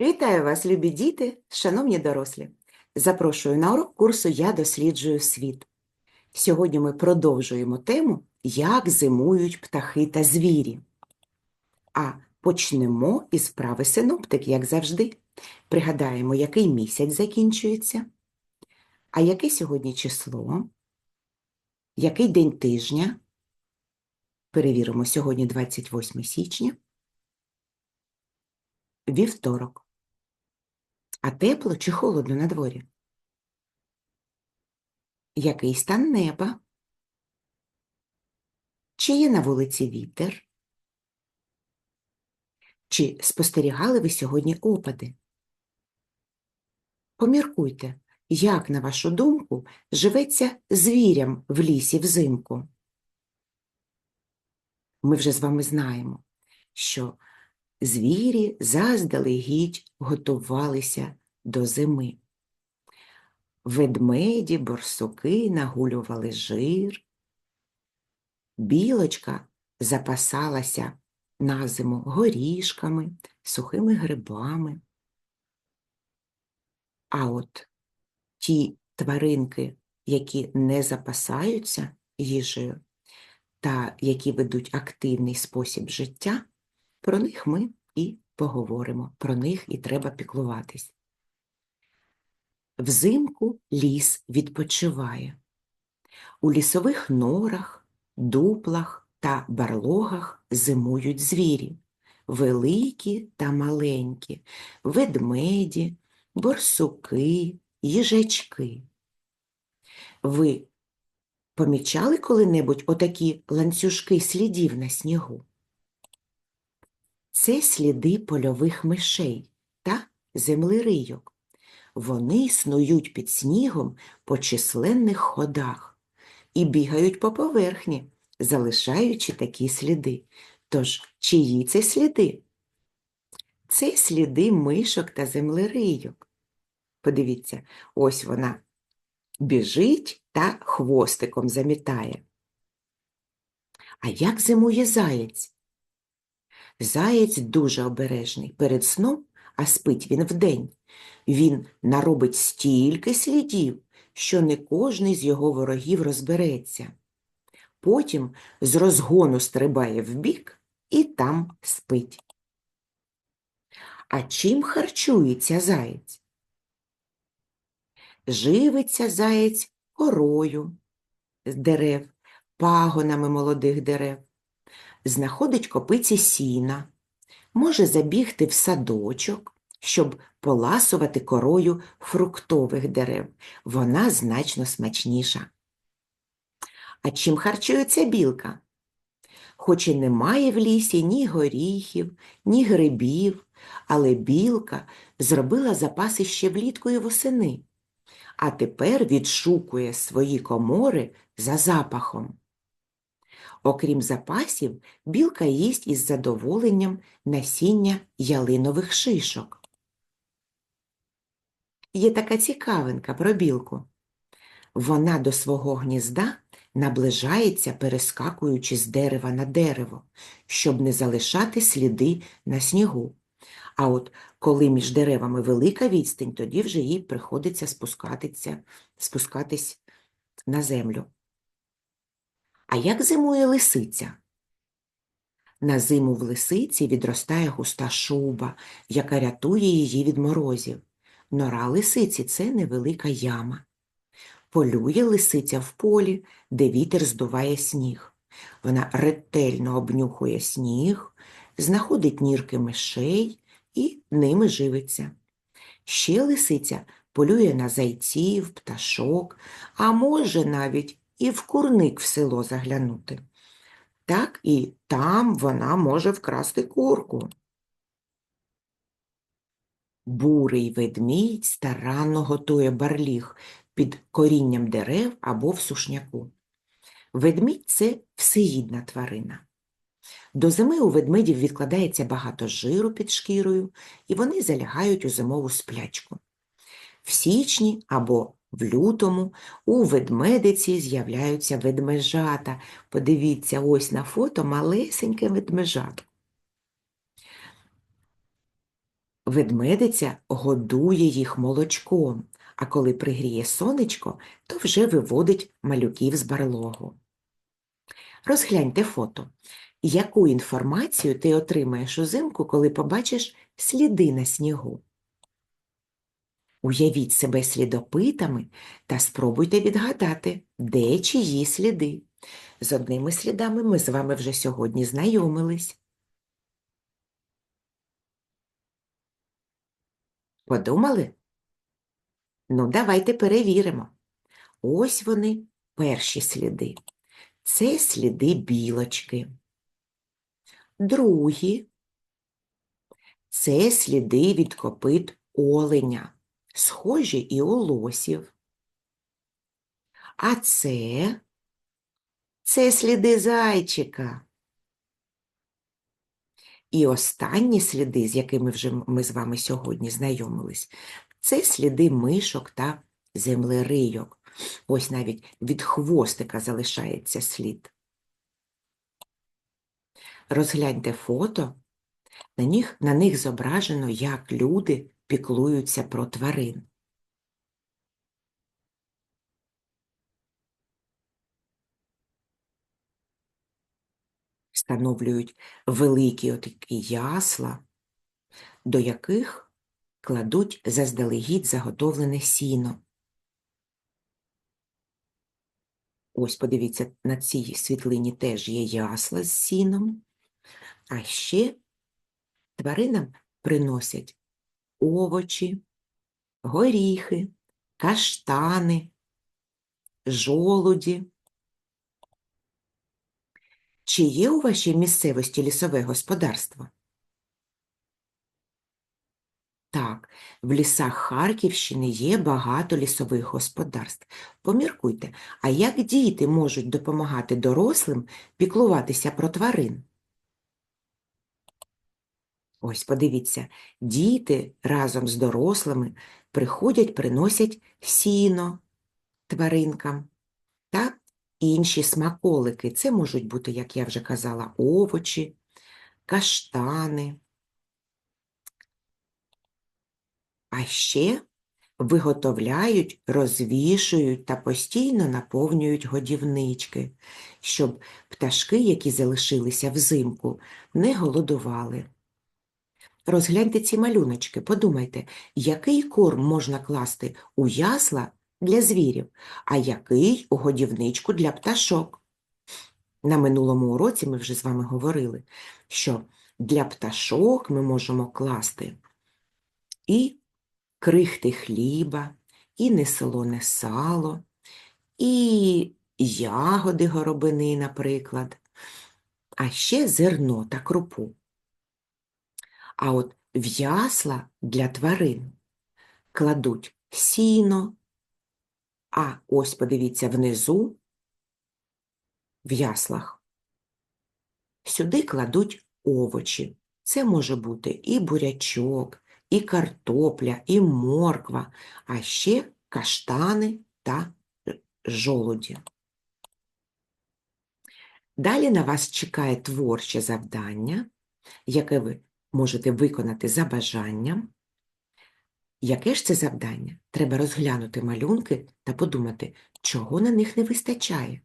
Вітаю вас, любі діти, шановні дорослі. Запрошую на урок курсу Я досліджую світ. Сьогодні ми продовжуємо тему Як зимують птахи та звірі. А почнемо із вправи синоптик, як завжди. Пригадаємо, який місяць закінчується, а яке сьогодні число, який день тижня. Перевіримо, сьогодні 28 січня, вівторок. А тепло чи холодно на дворі? Який стан неба? Чи є на вулиці вітер? Чи спостерігали ви сьогодні опади? Поміркуйте, як, на вашу думку, живеться звірям в лісі взимку? Ми вже з вами знаємо, що звірі заздалегідь готувалися до зими. Ведмеді, борсуки нагулювали жир, білочка запасалася на зиму горішками, сухими грибами. А от ті тваринки, які не запасаються їжею та які ведуть активний спосіб життя, про них ми і поговоримо, про них і треба піклуватись. Взимку ліс відпочиває. У лісових норах, дуплах та барлогах зимують звірі, великі та маленькі, ведмеді, борсуки, їжачки. Ви помічали коли-небудь отакі ланцюжки слідів на снігу? Це сліди польових мишей та землерийок. Вони снують під снігом по численних ходах і бігають по поверхні, залишаючи такі сліди. Тож, чиї це сліди? Це сліди мишок та землерийок. Подивіться, ось вона біжить та хвостиком замітає. А як зимує заєць? Заєць дуже обережний перед сном, а спить він вдень. Він наробить стільки слідів, що не кожний з його ворогів розбереться. Потім з розгону стрибає вбік і там спить. А чим харчується заєць? Живиться заєць корою з дерев, пагонами молодих дерев знаходить копиці сіна, може забігти в садочок, щоб поласувати корою фруктових дерев. Вона значно смачніша. А чим харчується білка? Хоч і немає в лісі ні горіхів, ні грибів, але білка зробила запаси ще влітку і восени, а тепер відшукує свої комори за запахом. Окрім запасів, білка їсть із задоволенням насіння ялинових шишок. Є така цікавинка про білку. Вона до свого гнізда наближається, перескакуючи з дерева на дерево, щоб не залишати сліди на снігу. А от коли між деревами велика відстань, тоді вже їй приходиться спускатися, спускатись на землю. А як зимує лисиця? На зиму в лисиці відростає густа шуба, яка рятує її від морозів. Нора лисиці це невелика яма. Полює лисиця в полі, де вітер здуває сніг. Вона ретельно обнюхує сніг, знаходить нірки мишей і ними живиться. Ще лисиця полює на зайців, пташок, а може навіть і в курник в село заглянути. Так і там вона може вкрасти курку. Бурий ведмідь старанно готує барліг під корінням дерев або в сушняку. Ведмідь це всеїдна тварина. До зими у ведмедів відкладається багато жиру під шкірою, і вони залягають у зимову сплячку. В січні або в лютому у ведмедиці з'являються ведмежата. Подивіться, ось на фото малесеньке ведмежатко. Ведмедиця годує їх молочком, а коли пригріє сонечко, то вже виводить малюків з барлогу. Розгляньте фото. Яку інформацію ти отримаєш узимку, коли побачиш сліди на снігу? Уявіть себе слідопитами та спробуйте відгадати, де чиї сліди. З одними слідами ми з вами вже сьогодні знайомились. Подумали? Ну, давайте перевіримо. Ось вони, перші сліди. Це сліди білочки. Другі це сліди від копит оленя, схожі і у лосів. А це це сліди зайчика. І останні сліди, з якими вже ми з вами сьогодні знайомились, це сліди мишок та землерийок. Ось навіть від хвостика залишається слід. Розгляньте фото, на них, на них зображено, як люди піклуються про тварин. Встановлюють великі отакі ясла, до яких кладуть заздалегідь заготовлене сіно. Ось, подивіться, на цій світлині теж є ясла з сіном, а ще тваринам приносять овочі, горіхи, каштани, жолуді. Чи є у вашій місцевості лісове господарство? Так, в лісах Харківщини є багато лісових господарств. Поміркуйте, а як діти можуть допомагати дорослим піклуватися про тварин? Ось подивіться, діти разом з дорослими приходять, приносять сіно тваринкам та інші смаколики. Це можуть бути, як я вже казала, овочі, каштани. А ще виготовляють, розвішують та постійно наповнюють годівнички, щоб пташки, які залишилися взимку, не голодували. Розгляньте ці малюночки, подумайте, який корм можна класти у ясла для звірів, а який у годівничку для пташок. На минулому уроці ми вже з вами говорили, що для пташок ми можемо класти і крихти хліба, і несолоне сало, і ягоди горобини, наприклад, а ще зерно та крупу. А от в ясла для тварин кладуть сіно, а ось подивіться внизу в яслах. Сюди кладуть овочі. Це може бути і бурячок, і картопля, і морква, а ще каштани та жолуді. Далі на вас чекає творче завдання, яке ви можете виконати за бажанням. Яке ж це завдання? Треба розглянути малюнки та подумати, чого на них не вистачає.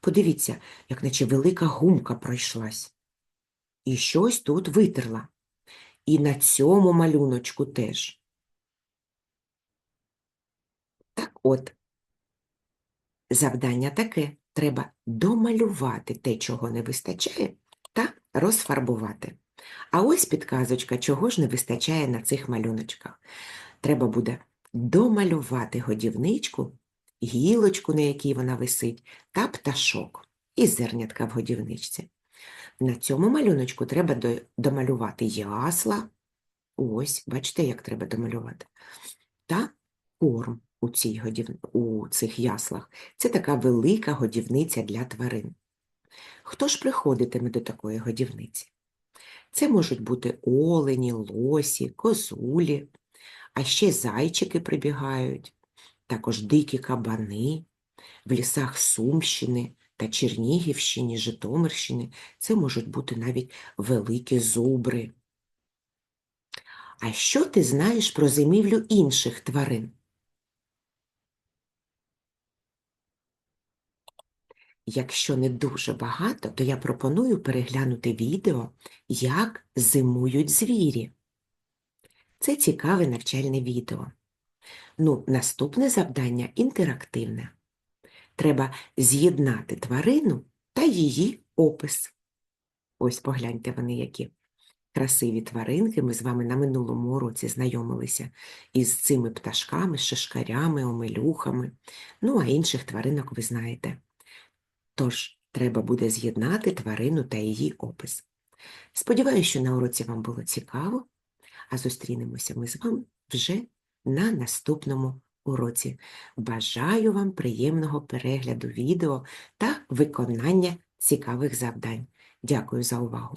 Подивіться, як наче велика гумка пройшлась. І щось тут витерла. І на цьому малюночку теж. Так от, завдання таке. Треба домалювати те, чого не вистачає, та розфарбувати. А ось підказочка, чого ж не вистачає на цих малюночках. Треба буде домалювати годівничку, гілочку, на якій вона висить, та пташок і зернятка в годівничці. На цьому малюночку треба домалювати ясла. Ось, бачите, як треба домалювати. Та корм у, цій годів... у цих яслах. Це така велика годівниця для тварин. Хто ж приходитиме до такої годівниці? Це можуть бути олені, лосі, козулі, а ще зайчики прибігають, також дикі кабани, в лісах Сумщини та Чернігівщини, Житомирщини це можуть бути навіть великі зубри. А що ти знаєш про зимівлю інших тварин? Якщо не дуже багато, то я пропоную переглянути відео, як зимують звірі. Це цікаве навчальне відео. Ну, наступне завдання інтерактивне. Треба з'єднати тварину та її опис. Ось погляньте вони які. Красиві тваринки. Ми з вами на минулому уроці знайомилися із цими пташками, шишкарями, омелюхами. Ну, а інших тваринок ви знаєте. Тож, треба буде з'єднати тварину та її опис. Сподіваюся, що на уроці вам було цікаво, а зустрінемося ми з вами вже на наступному уроці. Бажаю вам приємного перегляду відео та виконання цікавих завдань. Дякую за увагу!